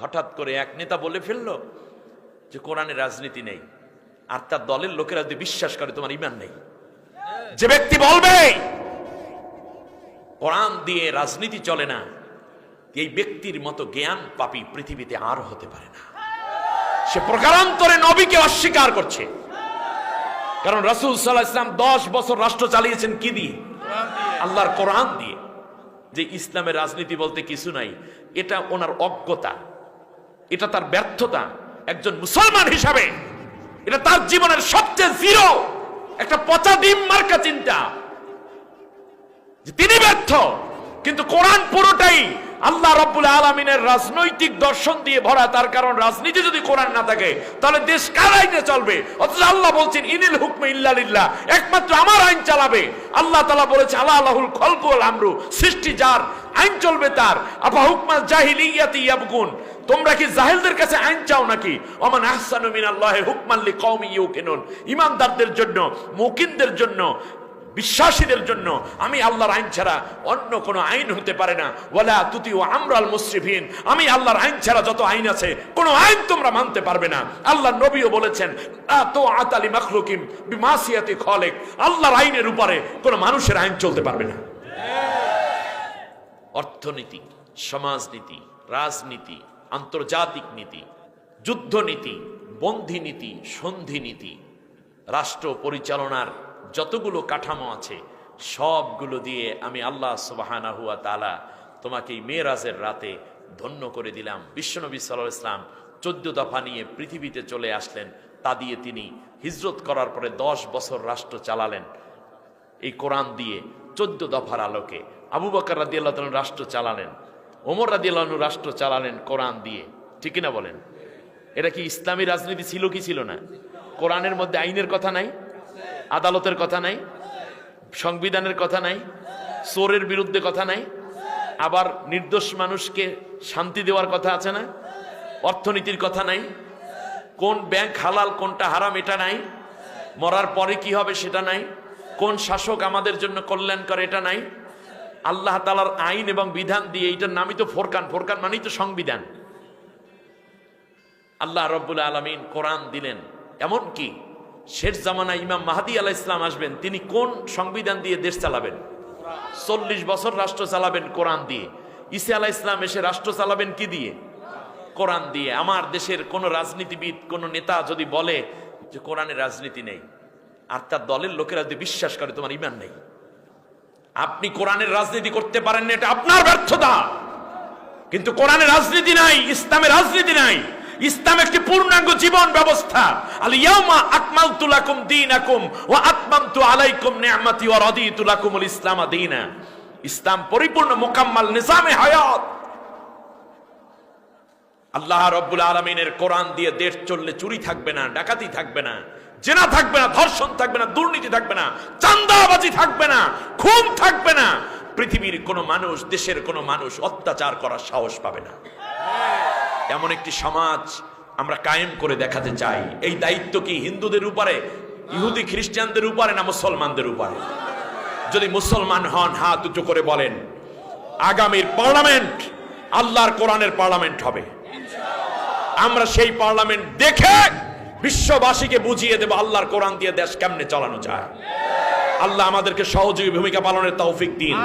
হঠাৎ করে এক নেতা বলে ফেলল যে কোরআনে রাজনীতি নেই আর তার দলের লোকেরা যদি বিশ্বাস করে তোমার ইমান নেই। যে ব্যক্তি বলবে কোরআন দিয়ে রাজনীতি চলে না এই ব্যক্তির মতো জ্ঞান পাপী পৃথিবীতে আর হতে পারে না। সে প্রকারান্তরে নবীকে অস্বীকার করছে। কারণ রাসূল আলাইহি ইসলাম দশ বছর রাষ্ট্র চালিয়েছেন কি দিয়ে। আল্লাহর কোরআন দিয়ে। যে ইসলামের রাজনীতি বলতে কিছু নাই এটা ওনার অজ্ঞতা। এটা তার ব্যর্থতা একজন মুসলমান হিসাবে। এটা তার জীবনের সবচেয়ে জিরো একটা পচা ডিম মার্কা চিন্তা। তিনি ব্যর্থ, কিন্তু কোরআন পুরোটাই আল্লাহ রব্বুল আলমিনের রাজনৈতিক দর্শন দিয়ে ভরা, তার কারণ রাজনীতি যদি কোরআন না থাকে, তাহলে দেশ কার আইনে চলবে? অথচ আল্লাহ বলছেন, ইনিল হুকমে ইল্লালিল্লাহ একমাত্র আমার আইন চালাবে। আল্লাহ তালা বলেছে আল্লাহ আল্লাহুল খলকুল আমরু সৃষ্টি যার আইন চলবে তার। আপা হুকমা জাহিলিয়াতি ইয়াবগুন। তোমরা কি জাহেলদের কাছে আইন চাও নাকি? ওমান আহসানু মিনাল্লাহি হুকমান লিকাউমি ইউকিনুন। ঈমানদারদের জন্য, মুকিনদের জন্য, বিশ্বাসীদের জন্য আমি আল্লাহর আইন ছাড়া অন্য কোনো আইন হতে পারে না। ওয়ালা তুতি ও আমরাল মুসরিফিন। আমি আল্লাহর আইন ছাড়া যত আইন আছে, কোনো আইন তোমরা মানতে পারবে না। আল্লাহ নবীও বলেছেন তো আতালি মাখলুকিম বিমাসিয়াতি খলেক। আল্লাহর আইনের উপরে কোনো মানুষের আইন চলতে পারবে না। অর্থনীতি, সমাজনীতি, রাজনীতি, আন্তর্জাতিক নীতি, যুদ্ধনীতি বন্ধি নীতি সন্ধি নীতি রাষ্ট্র পরিচালনার যতগুলো কাঠামো আছে, সবগুলো দিয়ে আমি আল্লাহ সুবাহানা তোমাকে এই মেয়েরাজের রাতে ধন্য করে দিলাম। বিশ্বনবী সাল্লাহ ইসলাম চোদ্দ দফা নিয়ে পৃথিবীতে চলে আসলেন। তা দিয়ে তিনি হিজরত করার পরে দশ বছর রাষ্ট্র চালালেন। এই কোরআন দিয়ে চোদ্দ দফার আলোকে। আবু বকর রাদিয়াল্লাহ তাআলা রাষ্ট্র চালালেন। ওমর রাদিয়াল্লাহ আনহু রাষ্ট্র চালালেন কোরআন দিয়ে। ঠিক না বলেন? এটা কি ইসলামী রাজনীতি ছিল কি ছিল না? কোরআনের মধ্যে আইনের কথা নাই? আদালতের কথা নাই? সংবিধানের কথা নাই? চোরের বিরুদ্ধে কথা নাই? আবার নির্দোষ মানুষকে শান্তি দেওয়ার কথা আছে না? অর্থনীতির কথা নাই? কোন ব্যাংক হালাল, কোনটা হারাম, এটা নাই? মরার পরে কি হবে সেটা নাই? কোন শাসক আমাদের জন্য কল্যাণ করে এটা নাই? আল্লাহ তালার আইন এবং বিধান দিয়ে এইটার নামই তো ফোরকান। ফোরকান মানেই তো সংবিধান। আল্লাহ রব্বুল আলমিন কোরআন দিলেন। এমন কি? শেষ জামানা ইমাম মাহাদি আলাহ ইসলাম আসবেন, তিনি কোন সংবিধান দিয়ে দেশ চালাবেন? চল্লিশ বছর রাষ্ট্র চালাবেন কোরআন দিয়ে। ইসা আলাহ ইসলাম এসে রাষ্ট্র চালাবেন কি দিয়ে? কোরআন দিয়ে। আমার দেশের কোন রাজনীতিবিদ, কোন নেতা যদি বলে যে কোরআনে রাজনীতি নেই আর তার দলের লোকেরা যদি বিশ্বাস করে তোমার ইমান নেই। আপনি কোরআনের রাজনীতি করতে পারেন এটা আপনার ব্যর্থতা। কিন্তু কোরআনের রাজনীতি নাই, ইসলামের রাজনীতি নাই। ইসলাম একটি পূর্ণাঙ্গ জীবন ব্যবস্থা। ইসলাম ইসলাম পরিপূর্ণ, মোকাম্মাল, নিজামে হায়াত। আল্লাহ রব্বুল আলমিনের কোরআন দিয়ে দেশ চললে চুরি থাকবে না, ডাকাতি থাকবে না। জেনা থাকবে না, ধর্ষণ থাকবে না, দুর্নীতি থাকবে না চান্দাবাজি থাকবে না, খুন থাকবে না। পৃথিবীর কোনো মানুষ, দেশের কোনো মানুষ অত্যাচার করার সাহস পাবে না। এমন একটি সমাজ আমরা কায়েম করে দেখাতে চাই। এই দায়িত্ব কি হিন্দুদের উপরে, ইহুদি খ্রিস্টানদের উপরে না মুসলমানদের উপরে? যদি মুসলমান হন, হাত উঁচু করে বলেন, আগামীর পার্লামেন্ট, আল্লাহর কোরআনের পার্লামেন্ট হবে। আমরা সেই পার্লামেন্ট দেখে বিশ্ববাসীকে বুঝিয়ে দেব আল্লাহর কোরআন দিয়ে দেশ কেমনে চালানো যায়। আল্লাহ আমাদেরকে সহযোগী ভূমিকা পালনের তৌফিক দিন।